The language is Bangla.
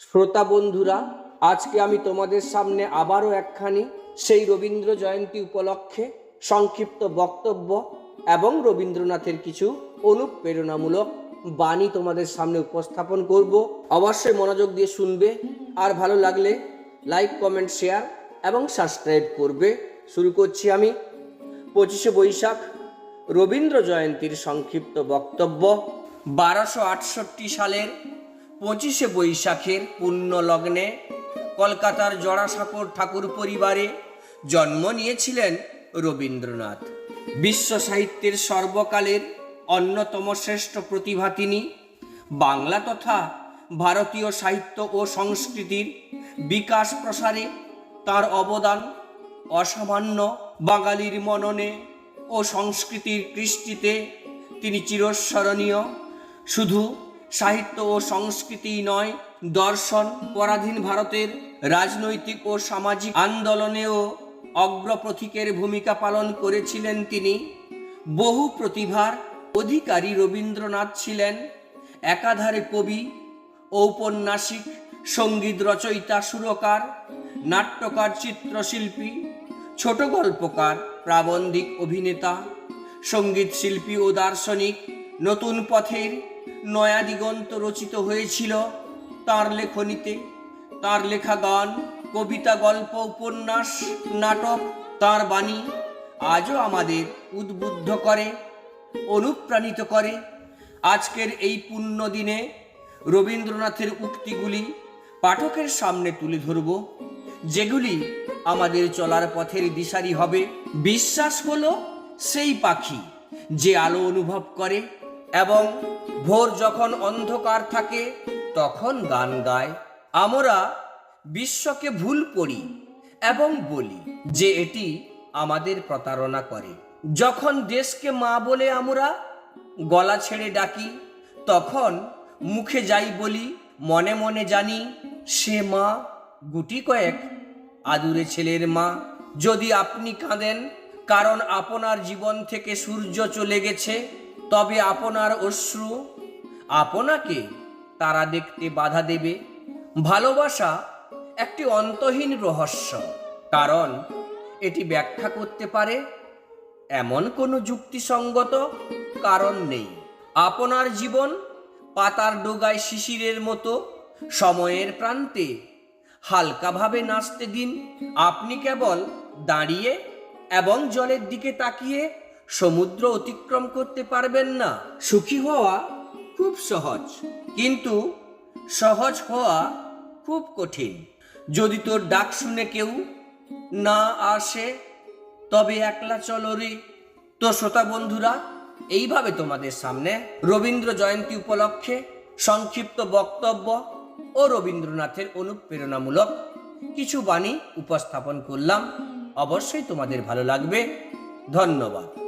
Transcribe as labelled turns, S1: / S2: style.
S1: শ্রোতা বন্ধুরা, আজকে আমি তোমাদের সামনে আবারও একখানি সেই রবীন্দ্র জয়ন্তী উপলক্ষে সংক্ষিপ্ত বক্তব্য এবং রবীন্দ্রনাথের কিছু অনুপ্রেরণামূলক বাণী তোমাদের সামনে উপস্থাপন করব। অবশ্যই মনোযোগ দিয়ে শুনবে, আর ভালো লাগলে লাইক, কমেন্ট, শেয়ার এবং সাবস্ক্রাইব করবে। শুরু করছি আমি। পঁচিশে বৈশাখ, রবীন্দ্র জয়ন্তীর সংক্ষিপ্ত বক্তব্য। বারোশো আটষট্টি সালের পঁচিশে বৈশাখের পুণ্য লগ্নে কলকাতার জড়াসাঁকর ঠাকুর পরিবারে জন্ম নিয়েছিলেন রবীন্দ্রনাথ। বিশ্ব সাহিত্যের সর্বকালের অন্যতম শ্রেষ্ঠ প্রতিভা তিনি। বাংলা তথা ভারতীয় সাহিত্য ও সংস্কৃতির বিকাশ প্রসারে তার অবদান অসামান্য বাঙালির মননে ও সংস্কৃতির কৃষ্টিতে তিনি চিরস্মরণীয়। শুধু সাহিত্য ও সংস্কৃতি নয়, দর্শন পরাধীন ভারতের রাজনৈতিক ও সামাজিক আন্দোলনেও অগ্রপথিকের ভূমিকা পালন করেছিলেন তিনি। বহু প্রতিভার অধিকারী রবীন্দ্রনাথ ছিলেন। একাধারে কবি, ঔপন্যাসিক, সংগীত রচয়িতা, সুরকার, নাট্যকার, চিত্রশিল্পী, ছোট গল্পকার, প্রাবন্ধিক অভিনেতা, সংগীত শিল্পী ও দার্শনিক। নতুন পথের নয়া দিগন্ত রচিত হয়েছিল তার লেখনীতে। তার লেখা গান, কবিতা গল্প, উপন্যাস, নাটক, তার বাণী আজও আমাদের উদ্বুদ্ধ করে, অনুপ্রাণিত করে। আজকের এই পুণ্য দিনে রবীন্দ্রনাথের উক্তিগুলি পাঠকের সামনে তুলে ধরব, যেগুলি আমাদের চলার পথের দিশারি হবে। বিশ্বাস হলো সেই পাখি যে আলো অনুভব করে এবং ভোর যখন অন্ধকার থাকে, তখন গান গায়। আমরা বিশ্বকে ভুল করি এবং বলি যে এটি আমাদের প্রতারণা করে। যখন দেশকে মা বলে আমরা গলা ছেড়ে ডাকি, তখন মুখে যাই বলি, মনে মনে জানি সে মা গুটি কয়েক আদুরে ছেলের মা। যদি আপনি কাঁদেন, কারণ আপনার জীবন থেকে সূর্য চলে গেছে তবে আপনার অশ্রু আপনাকে তারা দেখতে বাধা দেবে। ভালোবাসা একটি অন্তহীন রহস্য, কারণ এটি ব্যাখ্যা করতে পারে এমন কোনো যুক্তিসঙ্গত কারণ নেই। আপনার জীবন পাতার ডোগায় শিশিরের মতো, সময়ের প্রান্তে হালকাভাবে নাচতে দিন। আপনি কেবল দাঁড়িয়ে এবং জলের দিকে তাকিয়ে সমুদ্র অতিক্রম করতে পারবেন না। সুখী হওয়া খুব সহজ। কিন্তু সহজ হওয়া খুব কঠিন। যদি তোর ডাক শুনে কেউ না আসে, তবে একলা চলো রে। তো শ্রোতা বন্ধুরা, এইভাবে তোমাদের সামনে রবীন্দ্র জয়ন্তী উপলক্ষে সংক্ষিপ্ত বক্তব্য ও রবীন্দ্রনাথের অনুপ্রেরণামূলক কিছু বাণী উপস্থাপন করলাম। অবশ্যই তোমাদের ভালো লাগবে। ধন্যবাদ।